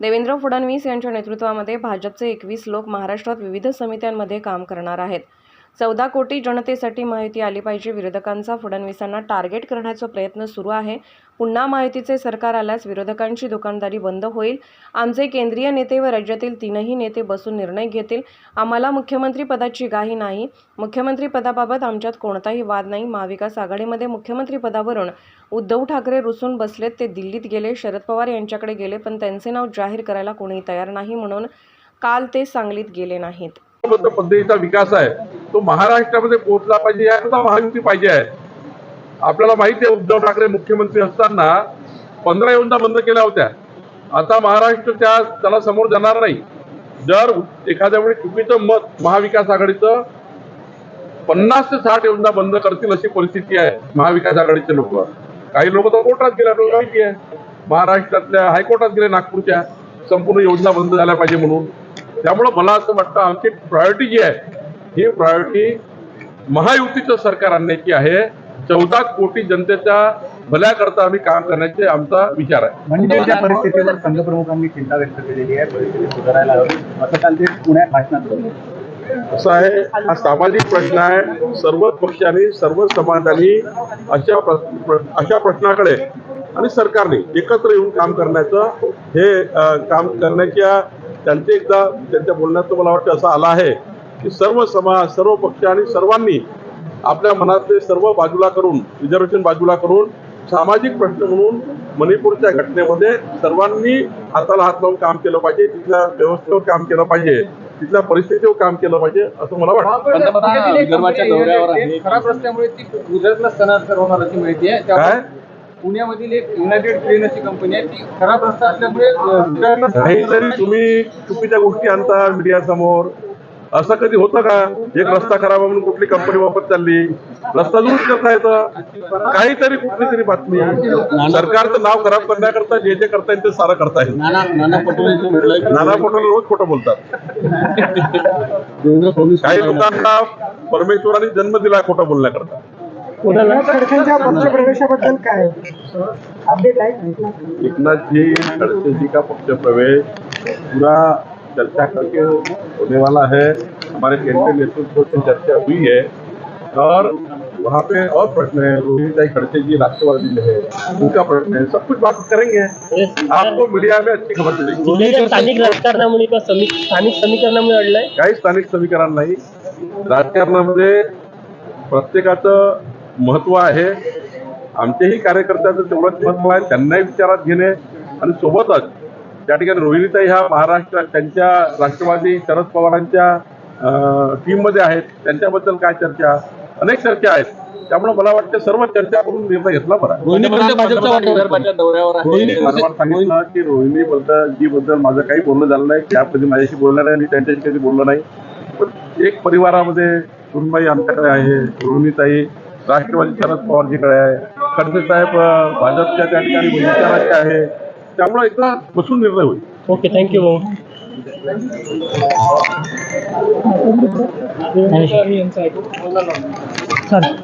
देवेंद्र फडणवीस यांच्या नेतृत्वामध्ये भाजपचे एकवीस लोक महाराष्ट्रात विविध समित्यांमध्ये काम करणार आहेत. चौदा कोटी जनतेसाठी माहिती आली पाहिजे. विरोधकांचा फडणवीसांना टार्गेट करण्याचा प्रयत्न सुरू आहे. पुन्हा माहितीचे सरकार आल्यास विरोधकांची दुकानदारी बंद होईल. आमचे केंद्रीय नेते व राज्यातील तीनही नेते बसून निर्णय घेतील. आम्हाला मुख्यमंत्री पदाची गाही नाही. मुख्यमंत्री पदाबाबत आमच्यात कोणताही वाद नाही. महाविकास आघाडीमध्ये मुख्यमंत्री पदावरून उद्धव ठाकरे रुसून बसलेत ते दिल्लीत गेले. शरद पवार यांच्याकडे गेले पण त्यांचे नाव जाहीर करायला कोणीही तयार नाही म्हणून काल ते सांगलीत गेले नाहीत. पद्धतीचा विकास आहे. तो महाराष्ट्रामध्ये पोहोचला पाहिजे याकरता महायुती पाहिजे आहे. आपल्याला माहिती आहे उद्धव ठाकरे मुख्यमंत्री असताना पंधरा योजना बंद केल्या होत्या. आता महाराष्ट्र त्या त्याला समोर जाणार नाही. जर एखाद्या वेळी चुकीचं मत महाविकास आघाडीचं पन्नास ते साठ योजना बंद करतील अशी परिस्थिती आहे महाविकास आघाडीचे लोक. काही लोक तर कोर्टात गेले आपल्याला माहिती आहे. महाराष्ट्रातल्या हायकोर्टात गेले नागपूरच्या संपूर्ण योजना बंद झाल्या पाहिजे म्हणून. त्यामुळं मला असं वाटतं आमची प्रायोरिटी जी आहे ही प्रायोरिटी महायुतीचं सरकार आणण्याची आहे. चौदा कोटी जनतेच्या भल्याकरता आम्ही काम करण्याचे आमचा विचार आहे. म्हणजे त्या परिस्थितीवर संघप्रमुखांनी चिंता व्यक्त केलेली आहे परिस्थिती सुधारायला हवी. असं काल ते पुण्यात भाषणात असं आहे हा सामाजिक प्रश्न आहे. सर्व पक्षांनी सर्व समाजांनी अशा अशा प्रश्नाकडे आणि सरकारने एकत्र येऊन काम करण्याचं हे काम करण्याच्या त्यांचे एकदा त्यांच्या बोलण्यात मला वाटतं असं आलं आहे. की सर्व समाज सर्व पक्ष आणि सर्वांनी आपल्या मनातले सर्व बाजूला करून रिझर्वेशन बाजूला करून सामाजिक प्रश्न म्हणून मणिपूरच्या घटनेमध्ये सर्वांनी हाताला हात लावून काम केलं पाहिजे तिथल्या व्यवस्थेवर काम केलं पाहिजे तिथल्या परिस्थितीवर काम केलं पाहिजे असं मला वाटतं. खराब रस्त्यामुळे ती गुजरातला स्थलांतर होणार अशी माहिती आहे. काय? त्यामुळे पुण्यामधील एक युनायटेड ट्रेन अशी कंपनी आहे ती खराब रस्ता असल्यामुळे काहीतरी तुम्ही चुकीच्या गोष्टी आणता मीडिया समोर असं कधी होतं का? एक रस्ता खराब म्हणून कुठली कंपनी वापरत चालली? रस्ता दुरुस्त करता येतं? काहीतरी कुठली तरी बातमी. सरकारचं नाव खराब करण्याकरता जे जे करता येईल ते सारं करता येईल. नाना पटोले रोज खोटं बोलतात. काही लोकांना परमेश्वराने जन्म दिला खोटं बोलण्याकरता. पक्षप्रवेशाबद्दल काय अपडेट आहे का? एकनाथ जी खड़से जी का पक्ष प्रवेश? पूरा चर्चा करके होने वाला है। हमारे केंद्रीय नेतृत्व से चर्चा हुई है और वहाँ पे और प्रश्न है। रोहित भाई खड़से जी राष्ट्रवादी में है। उनका प्रश्न है। सब कुछ बात करेंगे। आपको मीडिया में अच्छी खबर मिलेगी। स्थानिक राजकारणामुळे स्थानिक समीकरणामुळे अडलंय? काही स्थानिक समीकरण नाही। राजकारणामध्ये प्रत्येकाचं महत्त्व आहे। आमचेही कार्यकर्त्याचं तेवढंच महत्त्व आहे। त्यांनाही विचारात घेणे आणि सोबतच त्या ठिकाणी रोहिणीताई ह्या महाराष्ट्र त्यांच्या राष्ट्रवादी शरद पवारांच्या टीममध्ये आहेत त्यांच्याबद्दल काय चर्चा? अनेक चर्चा आहेत. त्यामुळे मला वाटतं सर्व चर्चा करून निर्णय घेतला बरा. सांगितलं की रोहिणी बद्दल जी बद्दल माझं काही बोलणं झालं नाही त्या कधी माझ्याशी बोलणार नाही आणि त्यांच्याशी कधी बोललो नाही. पण एक परिवारामध्ये सुनबाई आमच्याकडे आहे रोहिणीताई राष्ट्रवादी शरद पवारजीकडे आहे. खडसे साहेब भाजपच्या त्या ठिकाणी विचाराचे आहे. त्यामुळे एकदा बसून निर्णय होईल ओके थँक्यू भाऊ चालेल.